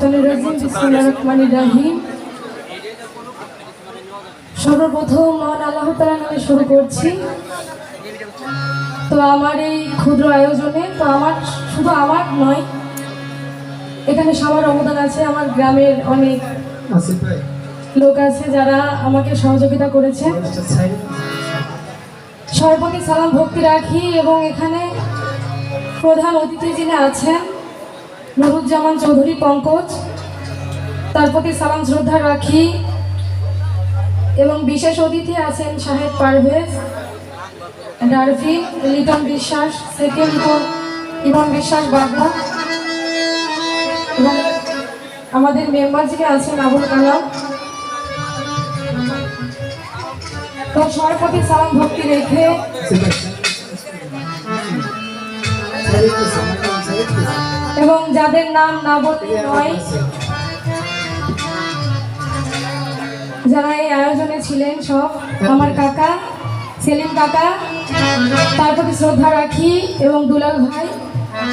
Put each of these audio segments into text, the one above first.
শাইতানির রাজিম রহিম। সর্বপ্রথম মহান আল্লাহ নামে শুরু করছি। তো আমার এই ক্ষুদ্র আয়োজনে তো আমার শুধু আমার নয় এখানে সবার অবদান আছে আমার গ্রামের অনেক লোক আছে যারা আমাকে সহযোগিতা করেছে। সাইড সালাম ভক্তি রাখি এবং এখানে প্রধান অতিথি যিনি আছেন নুরুজ্জামান চৌধুরী, পঙ্কজ। তার প্রতি সালাম শ্রদ্ধা রাখি। এবং বিশেষ অতিথি আছেন সাহেব পারভেজ ডারফিন লিটন বিশ্বাস সেকেন্ড ইমন বিশ্বাস বাবু এবং আমাদের মেম্বার যিনি আছেন আবুল কালাম। তো সবার প্রতি সালাম ভক্তি রেখে আসিফ ভাই এবং যাদের নাম না বললে নয় যারা এই আয়োজনে ছিলেন সব আমার কাকা সেলিম কাকা তার প্রতি শ্রদ্ধা রাখি এবং দুলাল ভাই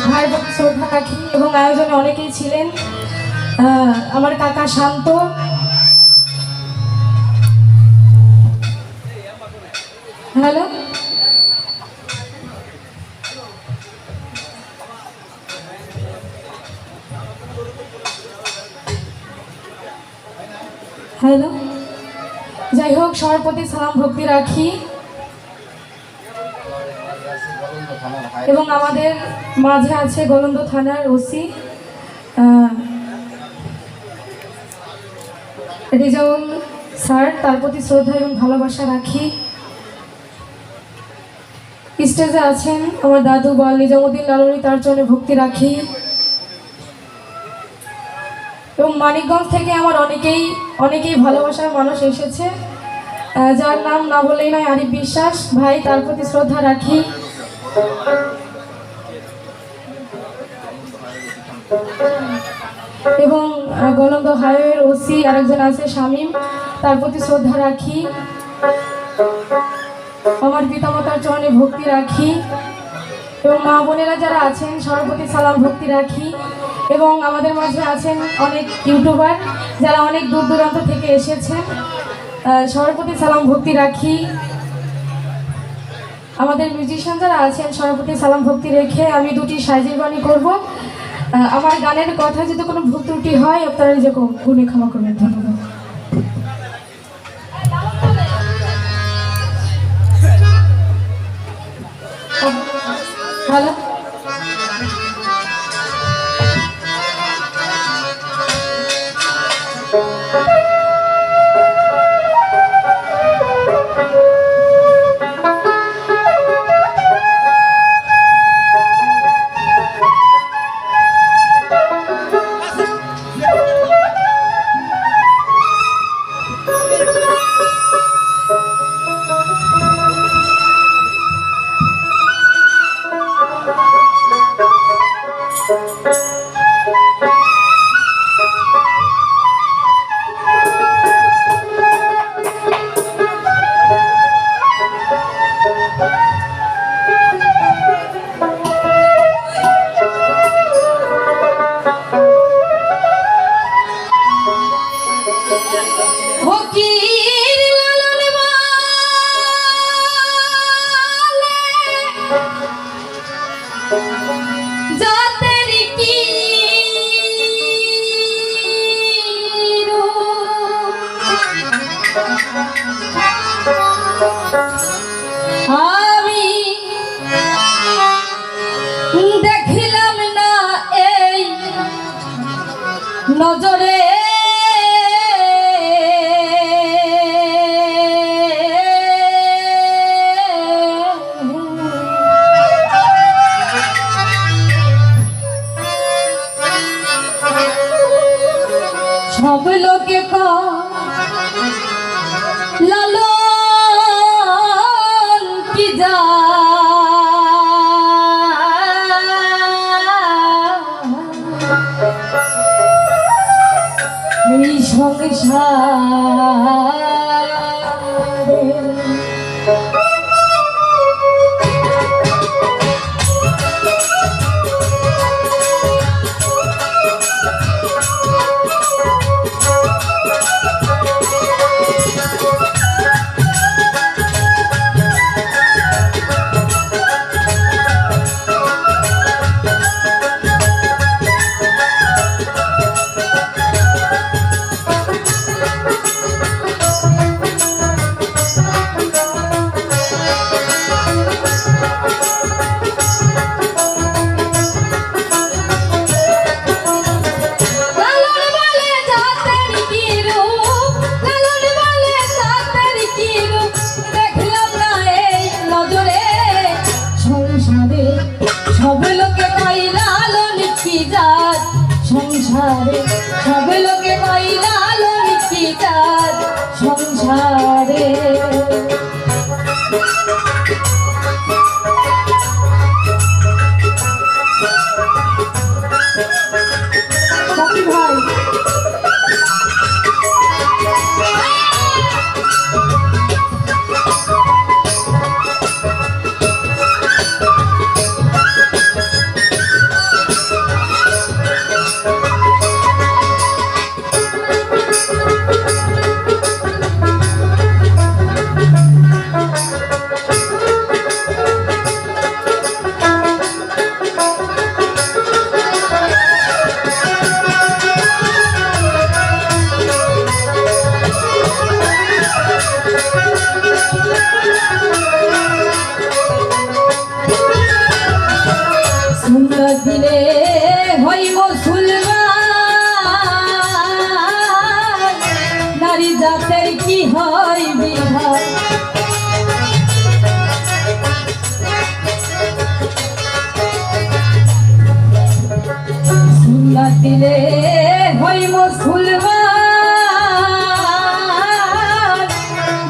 ভাইয়ের প্রতি শ্রদ্ধা রাখি এবং আয়োজনে অনেকেই ছিলেন। আমার কাকা শান্ত। হ্যালো? হ্যালো যাই হোক, সবার প্রতি সালাম ভক্তি রাখি। এবং আমাদের মাঝে আছে গোলন্দ থানার ওসি রেজাউল স্যার। তার প্রতি শ্রদ্ধা এবং ভালোবাসা রাখি। স্টেজে আছেন আমার দাদু বল নিজামুদ্দিন লালনী, তার জন্য ভক্তি রাখি। এবং মানিকগঞ্জ থেকে আমার অনেকেই অনেকেই ভালোবাসার মানুষ এসেছে। যার নাম না বলেই নয় আরিফ বিশ্বাস। ভাই, তার প্রতি শ্রদ্ধা রাখি। এবং গলন্দ হাইওয়ের ওসি আরেকজন আছে, শামীম। তার প্রতি শ্রদ্ধা রাখি। আমার পিতামাতার চরণে ভক্তি রাখি। এবং মা বোনেরা যারা আছেন, সবার প্রতি সালাম, ভক্তি রাখি। এবং আমাদের মাঝে আছেন অনেক ইউটিউবার যারা অনেক দূর দূরান্ত থেকে এসেছেন। সবার প্রতি সালাম ভক্তি রাখি। আমাদের মিউজিশিয়ান যারা আছেন সবার প্রতি সালাম ভক্তি রেখে আমি দুটি সাইজের বাণী করব। আমার গানের কথা যদি কোনো ভুল ত্রুটি হয়, আপনারা নিজে গুণে ক্ষমা করবেন। ধন্যবাদ। হ্যালো সব লোকে লালন কি যা? সংসারে জাতের কি হয় বিহার? দিলে হই মুসলমান।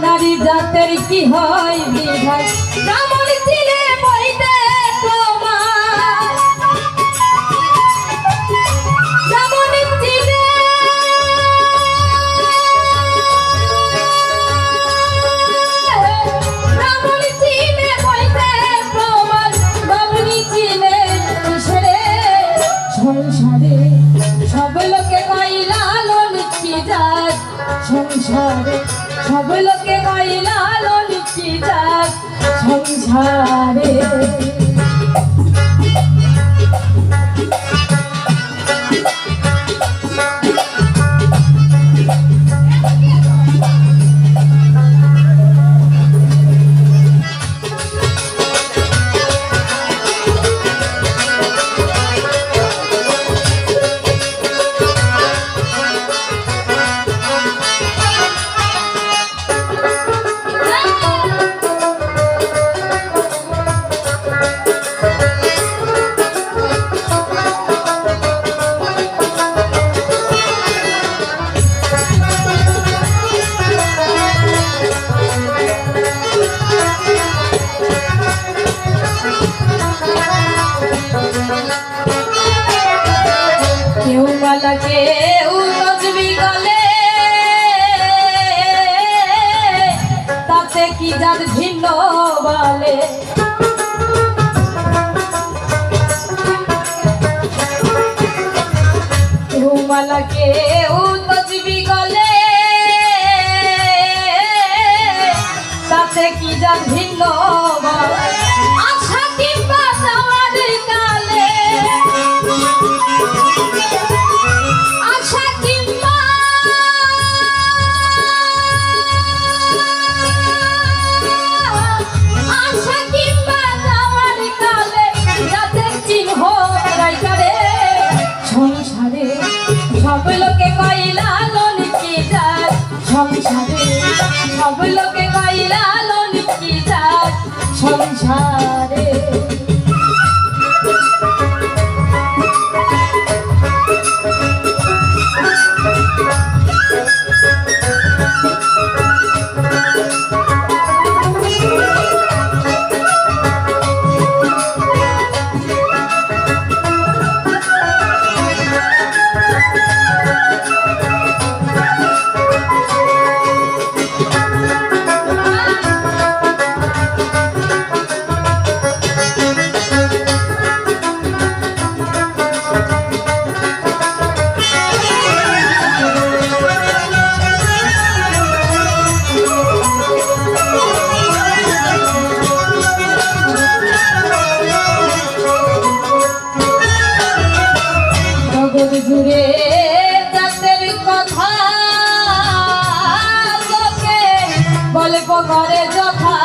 নারী জাতের কি হয় বিহার? সংসারে সব লোকে কইলা লিখি যাক। সংসারে মালা কেউ নজবি গলে তাতে কি যা ভিন্ন জগৎ জুড়ে কথা লোকে করে যথা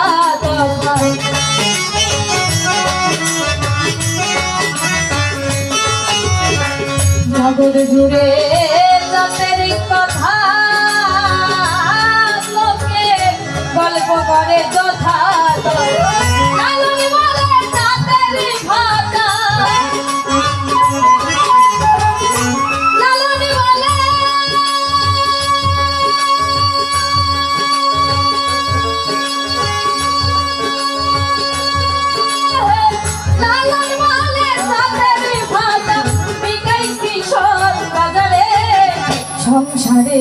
জগৎ জুড়ে কথা লোকে গল্প করে যথা ধারে